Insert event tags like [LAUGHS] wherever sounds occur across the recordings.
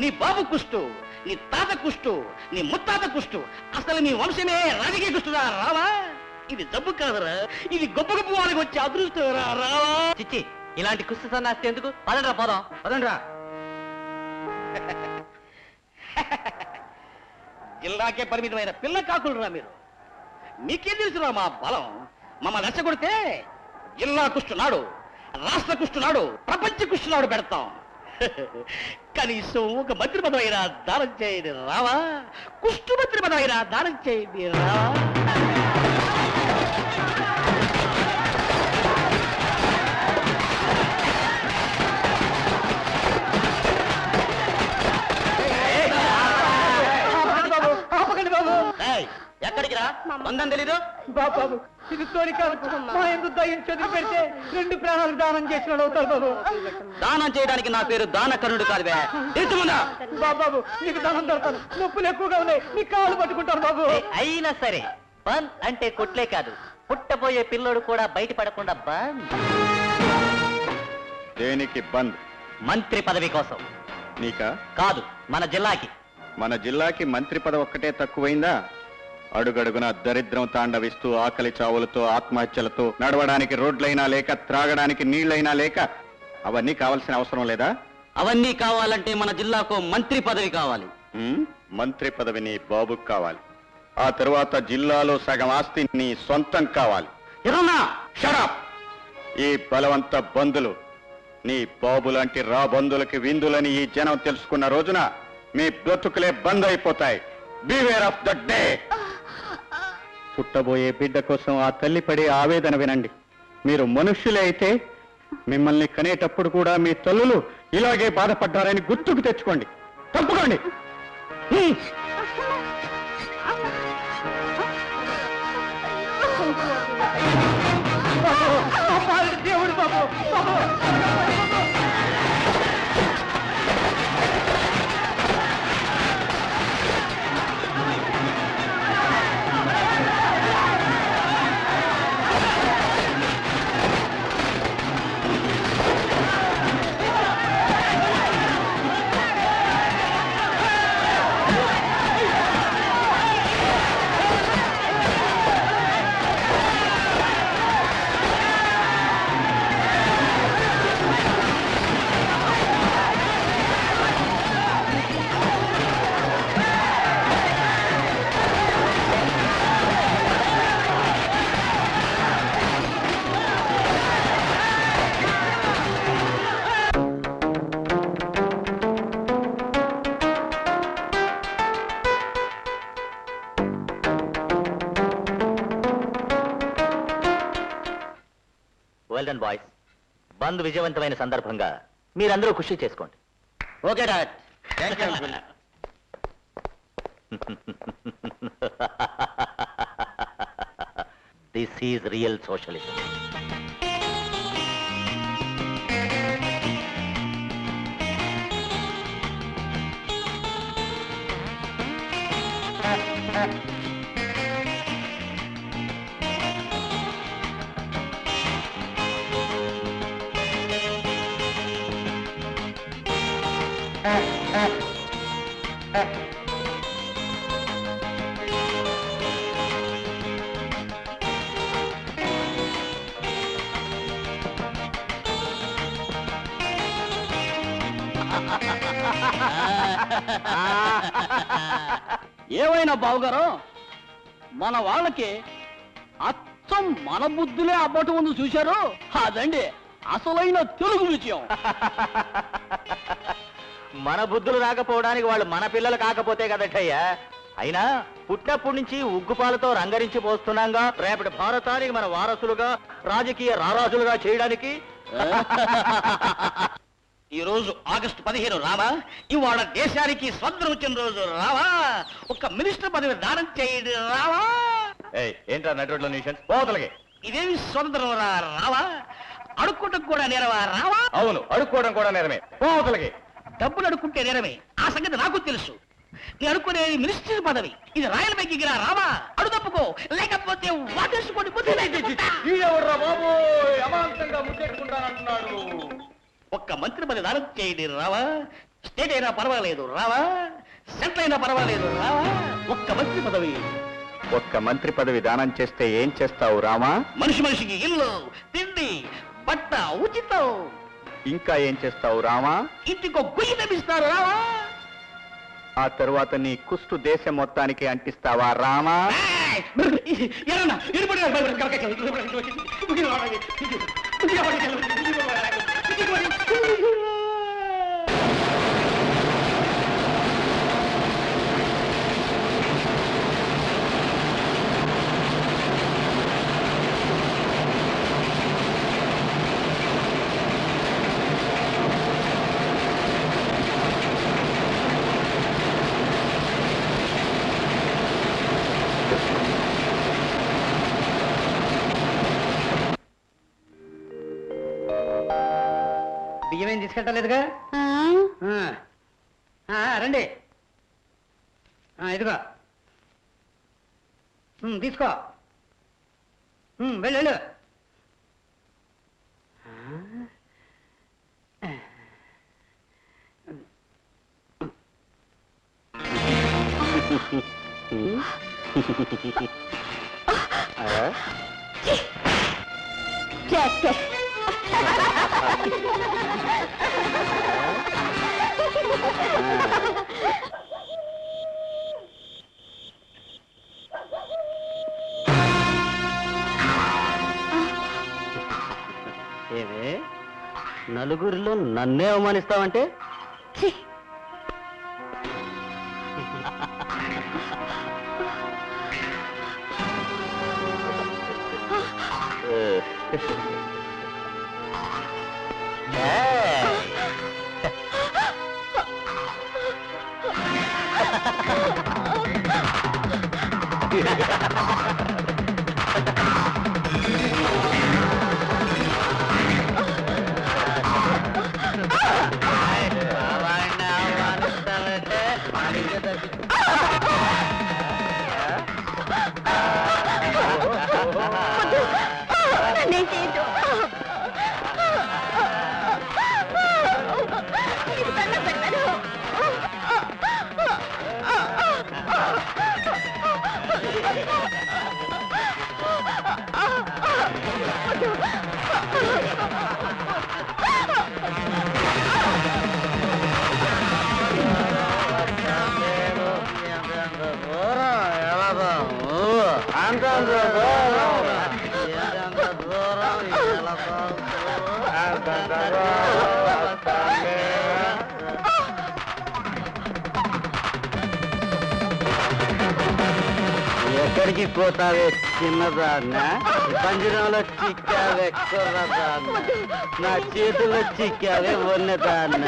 నీ బాబు కుష్టు నీ తాత కుష్టు నీ ముత్తాత కుష్టు. అసలు మీ వంశమే రాజకీయ కుష్టురా రావా? ఇది జబ్బు కాదురా. ఇది గొప్ప గొప్ప వాళ్ళకి వచ్చే అదృష్టం రావా? చిచ్చి ఇలాంటి కుస్తీ సన్నాస్తి ఎందుకు? పదండ్రా పోదాం. పదండ్రా. జిల్లాకే పరిమితమైన పిల్ల కాకులురా మీరు. మీకేం తెలుసురా మా బలం? మమ్మల్ని రెచ్చగొడితే జిల్లా కుష్టున్నాడు రాష్ట్ర కుష్టున్నాడు ప్రపంచ కుష్టునాడు పెడతాం. కనీసం ఒక మంత్రి పదవైనా దానం చేయండి రావా? కుష్టు మంత్రి పదవైనా దానం చేయండి రావా? ఎక్కడికి రా? తెలీదు? బాబు. మా ఎందుకు పెడితే రెండు ప్రాణాలు దానం చేసిన అవుతాడు బాబు. దానం చేయడానికి నా పేరు దానకరుడు కాదువే బాబు నీకు దానం దొరకదు నొప్పులు ఎక్కువగా ఉన్నాయి. నీ కాళ్ళు పట్టుకుంటాను బాబు. అయినా సరే బంద్ అంటే కొట్లే కాదు. పుట్టబోయే పిల్లోడు కూడా బయటపడకుండా బంద్ దేనికి బంద్ మంత్రి పదవి కోసం. నీకా? కాదు మన జిల్లాకి. మన జిల్లాకి మంత్రి పదవి ఒక్కటే తక్కువైందా? అడుగడుగున దరిద్రం తాండవిస్తూ ఆకలి చావులతో ఆత్మహత్యలతో నడవడానికి రోడ్లైనా లేక త్రాగడానికి నీళ్ళైనా లేక అవన్నీ కావాల్సిన అవసరం లేదా? అవన్నీ కావాలంటే మన జిల్లాకు మంత్రి పదవి కావాలి. ఉమ్, మంత్రి పదవి నీ బాబుకు కావాలి. ఆ తరువాత జిల్లాలో సగం ఆస్తి నీ సొంతం కావాలి. ఎరున్నా షడప్ ఈ బలవంత బంధులు నీ బాబు లాంటి రా బంధులకి విందులని ఈ జనం తెలుసుకున్న రోజున మీ బ్రతుకులే బంద్ అయిపోతాయి. బివేర్ ఆఫ్ ద డే పుట్టబోయే బిడ్డ కోసం ఆ తల్లి పడే ఆవేదన వినండి. మీరు మనుష్యులే అయితే మిమ్మల్ని కనేటప్పుడు కూడా మీ తల్లులు ఇలాగే బాధపడ్డారని గుర్తుకు తెచ్చుకోండి. తప్పుకోండి. బంద్ విజయవంతమైన సందర్భంగా మీరందరూ ఖుషి చేసుకోండి. Okay dot this is real socialism ఏవైనా బావుగారు మన వాళ్ళకి అచ్చం మన బుద్ధులే అబ్బటం ఉంది చూశారు? అదండి అసలైన తెలుగు విజయం [LAUGHS] మన బుద్ధులు రాకపోవడానికి వాళ్ళు మన పిల్లలు కాకపోతే కదటయ్యా. అయినా పుట్టినప్పటి నుంచి ఉగ్గుపాలతో రంగరించి పోస్తున్నాగా. రేపటి భారతానికి మన వారసులుగా రాజకీయ రారాజులుగా చేయడానికి. [LAUGHS] ఈ రోజు ఆగస్టు పదిహేను రావా? ఇవాళ దేశానికి స్వతంత్రం వచ్చిన రోజు రావా? ఒక మినిస్టర్ పదవి దానం చేయండి రావా? ఏంట్రా నటుడిలో న్యూషన్స్ పోతలకి. ఇదేమి స్వతంత్రం రావా? అడుక్కోవటం కూడా నేరవా? రావా? అవును అడుక్కోవడం కూడా నేరమే. పోతలకి. డబ్బులు అడుక్కుంటే నేరమే. ఆ సంగతి నాకు తెలుసు. నేను అనుకునేది మినిస్టర్ పదవి. ఇది రాయల్ బ్యాంకింగ్ రా రావా అడు తప్పుకో లేకపోతే. వాటేసుకోండి ఒక్క మంత్రి పదవి దానం చేయండి రావా. స్టేట్ అయినా పర్వాలేదు రావా. సెంటర్ అయినా పర్వాలేదు రావా. ఒక్క మంత్రి పదవి. ఒక్క మంత్రి పదవి దానం చేస్తే ఏం చేస్తావు రామా? మనిషి మనిషికి ఇల్లు తిండి బట్ట ఉచితం. ఇంకా ఏం చేస్తావు రామా ఇంటికో గొయ్యి తప్పిస్తారు రావా ఆ తరువాత నీ కుష్టు దేశం మొత్తానికి అంటిస్తావా రామా ఏయ్! ఏమన్నా? ఇరుపడి రా, బయట కరకట్ట, ఇరుపడి రా, ఇరుపడి రా, ఇరుపడి రా, ఇరుపడి రా, ఇరుపడి రా, ఇరుపడి రా. బియ్యం ఏం తీసుకెళ్ళలేదుగా రండి. ఆ, ఇదిగో. తీసుకో. వెళ్ళు వెళ్ళు. ఏమే? నలుగురిలో నన్నే అవమానిస్తావంటే? [LAUGHS] ఎక్కడికి పోతావే చిన్నదాన్న? పంజరంలో చిక్కావే కుర్రదాన్న. నా చేతిలో చిక్కావే ఉన్నదాన్న.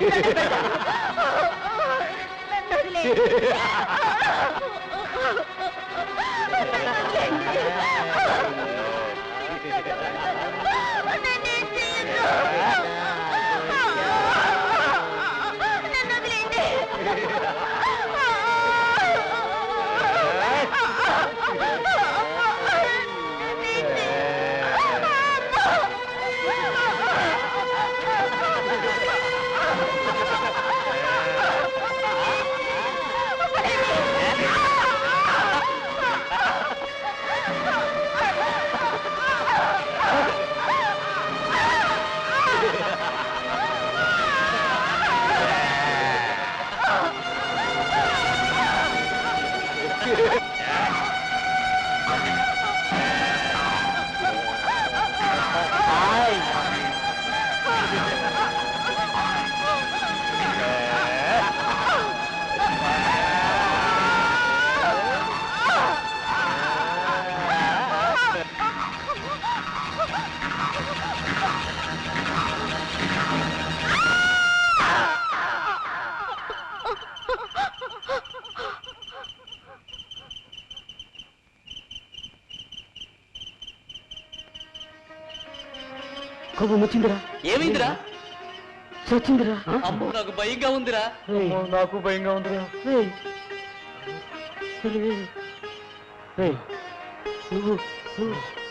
Yeah. Sim. కోపం వచ్చిందిరా ఏమైందిరా? చచ్చిందిరా. అమ్మో నాకు భయంగా ఉందిరా. అమ్మో, నాకు భయంగా ఉందిరా. రేయ్. రేయ్. రేయ్. నువ్వు నువ్వు.